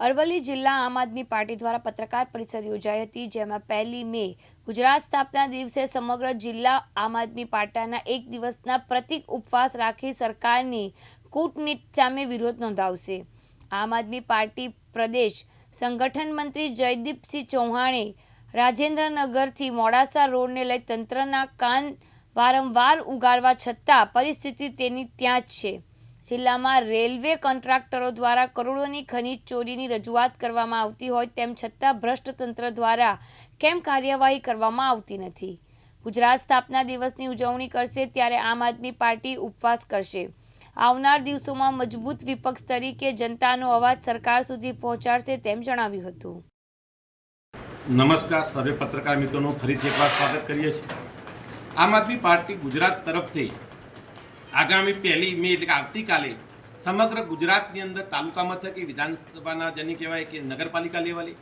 અરવલ્લી જિલ્લા આમ આદમી પાર્ટી દ્વારા પત્રકાર પરિષદ યોજાઈ હતી, જેમાં પહેલી મે ગુજરાત સ્થાપના દિવસે સમગ્ર જિલ્લા આમ આદમી પાર્ટીના એક દિવસના પ્રતિક ઉપવાસ રાખી સરકારની કૂટનીતિ સામે વિરોધ નોંધાવશે. આમ આદમી પાર્ટી પ્રદેશ સંગઠન મંત્રી જયદીપસિંહ ચૌહાણે રાજેન્દ્રનગરથી મોડાસા રોડને લઈ તંત્રના કાન વારંવાર ઉગાડવા છતાં પરિસ્થિતિ તેની ત્યાં જ છે. જિલ્લામાં રેલવે કોન્ટ્રાક્ટરો દ્વારા કરોડોની ખનીજ ચોરીની રજૂઆત કરવામાં આવતી હોય તેમ છતાં ભ્રષ્ટ તંત્ર દ્વારા કેમ કાર્યવાહી કરવામાં આવતી નથી? ગુજરાત સ્થાપના દિવસની ઉજવણી કરશે ત્યારે આમ આદમી પાર્ટી ઉપવાસ કરશે. આવનાર દિવસોમાં મજબૂત વિપક્ષ તરીકે જનતાનો અવાજ સરકાર સુધી પહોંચાડશે તેમ જણાવ્યું હતું. નમસ્કાર, સર્વે પત્રકાર મિત્રોનું ફરીથી એકવાર સ્વાગત કરીએ છીએ. આમ આદમી પાર્ટી ગુજરાત તરફથી આગામી પહેલી મે, એટલે કે આવતીકાલે સમગ્ર ગુજરાતની અંદર તાલુકા મથકે વિધાનસભાના જેની કહેવાય કે નગરપાલિકા લેવલે,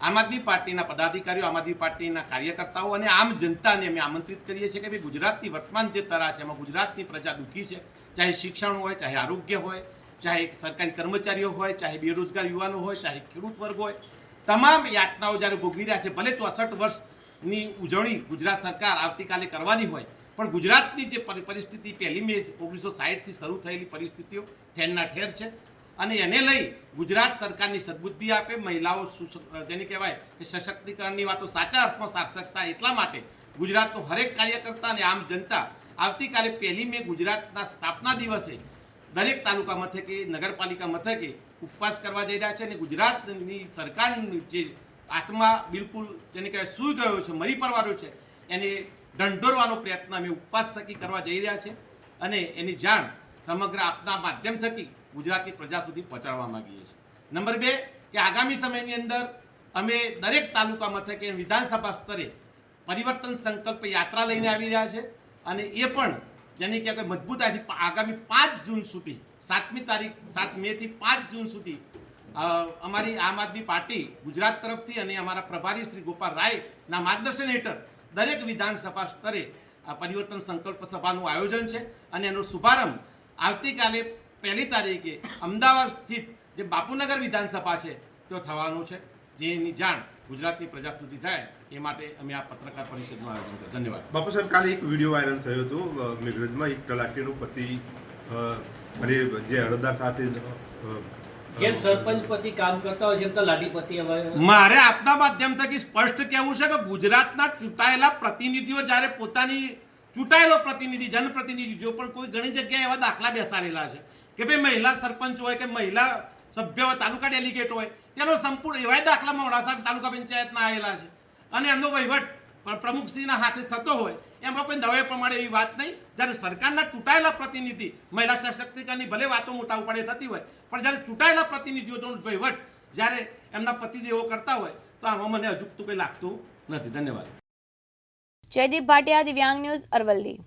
આમ આદમી પાર્ટીના પદાધિકારીઓ, આમ આદમી પાર્ટીના કાર્યકર્તાઓ અને આમ જનતાને અમે આમંત્રિત કરીએ છીએ કે ભાઈ ગુજરાતની વર્તમાન જે તરા છે, એમાં ગુજરાતની પ્રજા દુઃખી છે. ચાહે શિક્ષણ હોય, ચાહે આરોગ્ય હોય, ચાહે સરકારી કર્મચારીઓ હોય, ચાહે બેરોજગાર યુવાનો હોય, ચાહે ખેડૂત વર્ગ હોય, તમામ યાતનાઓ જ્યારે ભોગવી રહ્યા છે, ભલે ચોસઠ વર્ષની ઉજવણી ગુજરાત સરકાર આવતીકાલે કરવાની હોય પણ ગુજરાતની જે પરી- પરિસ્થિતિ પહેલી મે ઓગણીસો સાહીઠથી શરૂ થયેલી પરિસ્થિતિઓ ઠેરના ઠેર છે. અને એને લઈ ગુજરાત સરકારની સદબુદ્ધિ આપે, મહિલાઓ જેને કહેવાય કે સશક્તિકરણની વાતો સાચા અર્થમાં સાર્થકતા એટલા માટે ગુજરાતનો હરેક કાર્યકર્તા અને આમ જનતા આવતીકાલે પહેલી મે ગુજરાતના સ્થાપના દિવસે દરેક તાલુકા મથકે, નગરપાલિકા મથકે ઉપવાસ કરવા જઈ રહ્યા છે અને ગુજરાતની સરકારની જે આત્મા બિલકુલ જેને કહેવાય સૂઈ ગયો છે, મરી પરવાળો છે, એને ઢંઢોરવાનો પ્રયત્ન અમે ઉપવાસ થકી કરવા જઈ રહ્યા છે અને એની જાણ સમગ્ર આપના માધ્યમ થકી ગુજરાતની પ્રજા સુધી પહોંચાડવા માંગીએ છીએ. નંબર બે, કે આગામી સમયની અંદર અમે દરેક તાલુકા મથકે વિધાનસભા સ્તરે પરિવર્તન સંકલ્પ યાત્રા લઈને આવી રહ્યા છે અને એ પણ જેની કે મજબૂતાઈથી આગામી પાંચ જૂન સુધી, સાતમી તારીખ, સાત મેથી પાંચ જૂન સુધી અમારી આમ આદમી પાર્ટી ગુજરાત તરફથી અને અમારા પ્રભારી શ્રી ગોપાલ રાયના માર્ગદર્શન હેઠળ દરેક વિધાનસભા સ્તરે આ પરિવર્તન સંકલ્પ સભાનું આયોજન છે અને એનો શુભારંભ આવતીકાલે પહેલી તારીખે અમદાવાદ સ્થિત જે બાપુનગર વિધાનસભા છે તે થવાનું છે. જેની જાણ ગુજરાતની પ્રજા સુધી થાય એ માટે અમે આ પત્રકાર પરિષદનું આયોજન કર્યું. ધન્યવાદ. બાપુ સાહેબ, કાલે એક વીડિયો વાયરલ થયો હતો મેઘરજમાં એક તલાટીનો પતિ અને જે અડદાર સાથે જેમ સરપંચ પતિ કામ કરતા હોય છે એમ તો લાઠીપતિ મારે આપના માધ્યમ થકી સ્પષ્ટ કહેવું છે કે ગુજરાતના ચૂંટાયેલા પ્રતિનિધિઓ જ્યારે પોતાની ચૂંટાયેલો પ્રતિનિધિ, જનપ્રતિનિધિ, જો પણ કોઈ ઘણી જગ્યાએ એવા દાખલા બેસાડેલા છે કે ભાઈ મહિલા સરપંચ હોય કે મહિલા સભ્ય હોય, તાલુકા ડેલિગેટ હોય, તેનો સંપૂર્ણ એવાય દાખલા મોડાસા તાલુકા પંચાયતના આવેલા છે. અને એમનો વહીવટ પ્ર- પ્રમુખશ્રીના હાથે થતો હોય, એમાં કોઈ નવે પ્રમાણે એવી વાત નહીં. જ્યારે સરકારના ચૂંટાયેલા પ્રતિનિધિ, મહિલા સશક્તિકરણની ભલે વાતો મોટા ઉપાડે થતી હોય, પણ જ્યારે ચૂંટાયેલા પ્રતિનિધિઓનો વહીવટ, જ્યારે એમના પતિદેવો કરતા હોય, તો આમાં મને અજુકતું કંઈ લાગતું નથી. ધન્યવાદ. જયદીપ ભાટિયા, દિવ્યાંગ ન્યૂઝ અરવલ્લી.